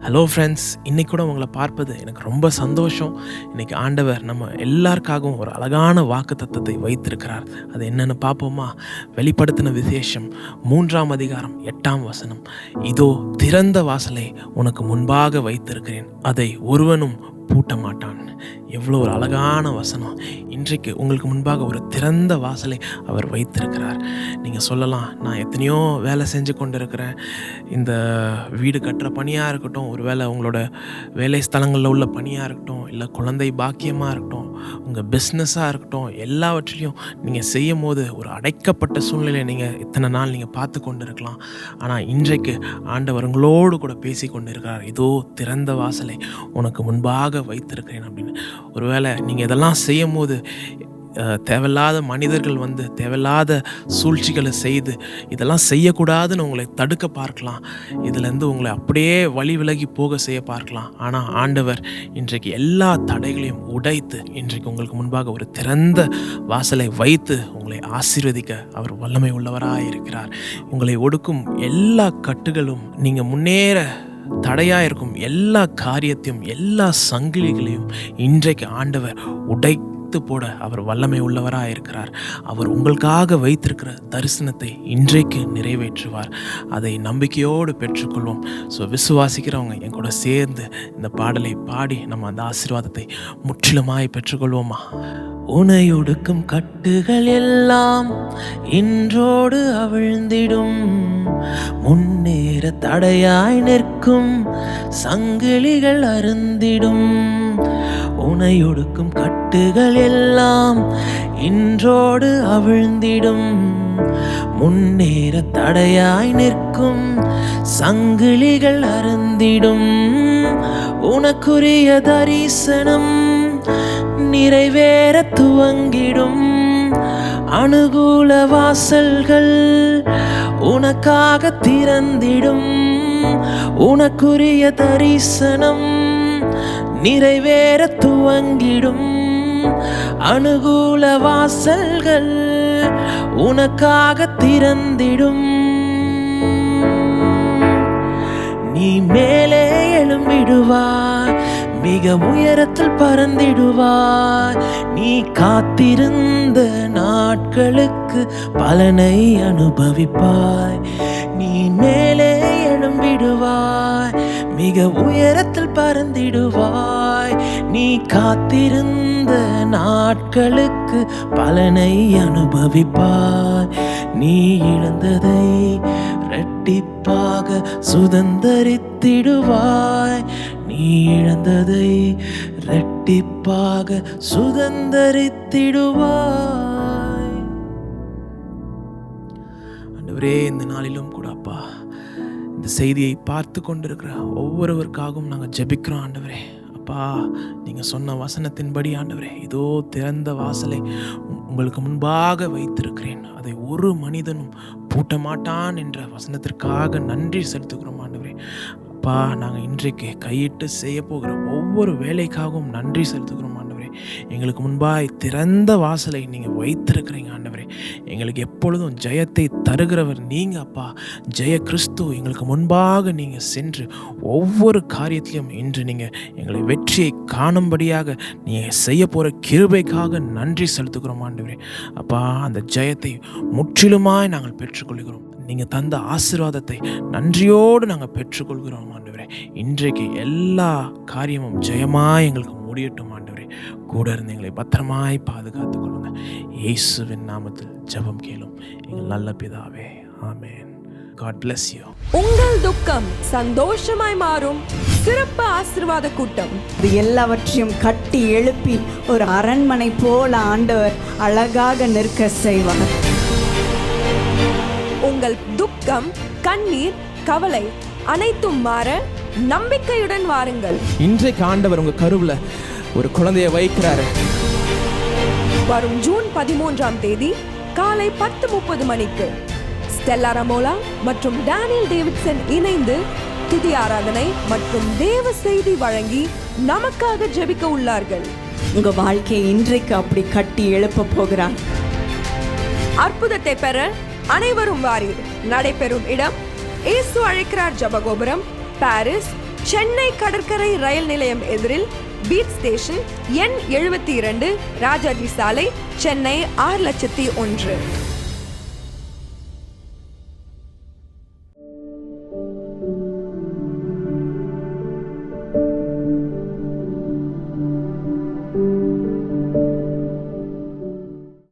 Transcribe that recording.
Hello friends இன்னைக்கு கூட உங்களை பார்ப்பது எனக்கு ரொம்ப சந்தோஷம். இன்னைக்கு ஆண்டவர் நம்ம எல்லாருக்காகவும் ஒரு அழகான வாக்கு தத்துவத்தை வைத்திருக்கிறார். அது என்னன்னு பார்ப்போமா? வெளிப்படுத்தின விசேஷம் மூன்றாம் அதிகாரம் எட்டாம் வசனம். இதோ திறந்த வாசலை உனக்கு முன்பாக வைத்திருக்கிறேன். அதை ஒருவனும் பூட்ட மாட்டான் எவ்வளோ ஒரு அழகான வசனம். இன்றைக்கு உங்களுக்கு முன்பாக ஒரு திறந்த வாசலை அவர் வைத்திருக்கிறார். நீங்கள் சொல்லலாம் நான் எத்தனையோ வேலை செஞ்சு கொண்டு இருக்கிறேன் இந்த வீடு கட்டுற பணியாக இருக்கட்டும் ஒரு வேளை உங்களோட வேலை ஸ்தலங்களில் உள்ள பணியாக இருக்கட்டும் இல்லை குழந்தை பாக்கியமாக இருக்கட்டும் உங்கள் பிஸ்னஸாக இருக்கட்டும் எல்லாவற்றிலையும் நீங்கள் செய்யும் போது ஒரு அடைக்கப்பட்ட சூழ்நிலையை நீங்கள் இத்தனை நாள் நீங்கள் பார்த்து கொண்டு இருக்கலாம் ஆனால் இன்றைக்கு ஆண்டவர் உங்களோடு கூட பேசி கொண்டு இருக்கிறார் ஏதோ திறந்த வாசலை உனக்கு முன்பாக வைத்திருக்கிறேன் அப்படின்னு. ஒருவேளை நீங்கள் இதெல்லாம் செய்யும் போது தேவையில்லாத மனிதர்கள் வந்து தேவையில்லாத சூழ்ச்சிகளை செய்து இதெல்லாம் செய்யக்கூடாதுன்னு உங்களை தடுக்க பார்க்கலாம். இதுலேருந்து உங்களை அப்படியே வழி விலகி போக செய்ய பார்க்கலாம். ஆனால் ஆண்டவர் இன்றைக்கு எல்லா தடைகளையும் உடைத்து இன்றைக்கு உங்களுக்கு முன்பாக ஒரு திறந்த வாசலை வைத்து உங்களை ஆசீர்வதிக்க அவர் வல்லமை உள்ளவராக இருக்கிறார். உங்களை ஒடுக்கும் எல்லா கட்டுகளும் நீங்கள் முன்னேற தடையாக இருக்கும் எல்லா காரியத்தையும் எல்லா சங்கிலிகளையும் இன்றைக்கு ஆண்டவர் உடை உடைத்து போட அவர் வல்லமை உள்ளவராக இருக்கிறார் அவர் உங்களுக்காக வைத்திருக்கிற தரிசனத்தை இன்றைக்கு நிறைவேற்றுவார். அதை நம்பிக்கையோடு பெற்றுக்கொள்வோம். ஸோ விசுவாசிக்கிறவங்க என் கூட சேர்ந்து இந்த பாடலை பாடி நம்ம அந்த ஆசீர்வாதத்தை முற்றிலுமாய் பெற்றுக்கொள்வோமா? உனையொடுக்கும் கட்டுகள் எல்லாம் இன்றோடு அவிழ்ந்திடும். முன்னேற தடையாய் நிற்கும். சங்கிலிகள் அருந்திடும். உனை ஒடுக்கும் கட்டுகள் எல்லாம் இன்றோடு அவிழ்ந்திடும். முன்னேற தடையாய் நிற்கும் சங்கிலிகள் அருந்திடும். உனக்குரிய தரிசனம் நிறைவேற துவங்கிடும். அனுகூல வாசல்கள் உனக்காக திறந்திடும். உனக்குரிய தரிசனம் நிறைவேற துவங்கிடும் அனுகூல வாசல்கள் உனக்காக திறந்திடும். நீ மேலே எழும்பிடுவாய் மிக உயரத்தில் பறந்திடுவாய் நீ காத்திருந்த நாட்களுக்கு பலனை அனுபவிப்பாய். நீ மேலே மிக உயரத்தில் பறந்திடுவாய். நீ காத்திருந்த நாட்களுக்கு பலனை அனுபவிப்பாய். நீ இழந்ததை இரட்டிப்பாக சுதந்தரித்திடுவாய். நீ இழந்ததை இரட்டிப்பாக சுதந்தரித்திடுவாய். அன்றுவரே இந்த நாளிலும் கூட அப்பா இந்த செய்தியை பார்த்து கொண்டிருக்கிற ஒவ்வொருவருக்காகவும் நாங்கள் ஜெபிக்கிறோம் ஆண்டவரே. அப்பா நீங்கள் சொன்ன வசனத்தின்படி ஆண்டவரே இதோ திறந்த வாசலை உங்களுக்கு முன்பாக வைத்திருக்கிறேன். அதை ஒரு மனிதனும் பூட்ட மாட்டான் என்ற வசனத்திற்காக நன்றி செலுத்துகிறோம் ஆண்டவரே. அப்பா நாங்கள் இன்றைக்கு கையிட்டு செய்ய போகிற ஒவ்வொரு வேலைக்காகவும் நன்றி செலுத்துகிறோம். எங்களுக்கு முன்பாய் திறந்த வாசலை நீங்கள் வைத்திருக்கிறீங்க ஆண்டவரே. எங்களுக்கு எப்பொழுதும் ஜெயத்தை தருகிறவர் நீங்கள் அப்பா. ஜெய கிறிஸ்து எங்களுக்கு முன்பாக நீங்கள் சென்று ஒவ்வொரு காரியத்திலையும் இன்று நீங்கள் எங்களை வெற்றியை காணும்படியாக நீங்கள் செய்ய போகிற கிருபைக்காக நன்றி செலுத்துகிறோம் ஆண்டவரே. அப்பா அந்த ஜெயத்தை முற்றிலுமாய் நாங்கள் பெற்றுக்கொள்கிறோம். நீங்கள் தந்த ஆசீர்வாதத்தை நன்றியோடு நாங்கள் பெற்றுக்கொள்கிறோம் ஆண்டவரே. இன்றைக்கு எல்லா காரியமும் ஜெயமாக எங்களுக்கு முடியட்டும் ஆண்டு கூட இருந்து எங்களை பத்திரமாய் பாதுகாத்துக் கொள்ளுங்க இயேசுவின் நாமத்தில் ஜெபம் கேளும் எங்கள் நல்ல பிதாவே. ஆமென். God bless you. உங்கள் துக்கம் சந்தோஷமாய் மாறும். சிறப்பு ஆசிர்வாத கூட்டம். இது எல்லாவற்றையும் கட்டி எழுப்பி ஒரு அரண்மனை போல ஆண்டவர் அழகாக நிற்க செய்வார். உங்கள் துக்கம் கண்ணீர் கவலை அனைத்தும் மாற நம்பிக்கையுடன் வாருங்கள். இன்றைக்கு ஆண்டவர் உங்க கருவுல ஒரு குழந்தைய வைக்கிறாரு. வரும் ஜூன் பதிமூன்றாம் தேதி காலை பத்து முப்பது மணிக்கு ஸ்டெல்லா ரமோலா மற்றும் டேனியல் டேவிட்சன் இணைந்து துதி ஆராதனை மற்றும் தேவ செய்தி வழங்கி நமக்காக ஜெபிக்க உள்ளார்கள். உங்க வாழ்க்கையை இன்றைக்கு அப்படி கட்டி எழுப்ப போகிறார். அற்புதத்தை பெற அனைவரும் வாரீர். நடைபெறும் இடம் இயேசு அழைக்கிறார் ஜபகோபுரம் பாரிஸ் சென்னை கடற்கரை ரயில் நிலையம் எதிரில் பீட் ஸ்டேஷன் எண் எழுபத்தி இரண்டு ராஜாஜி சாலை சென்னை ஆறு லட்சத்தி ஒன்று.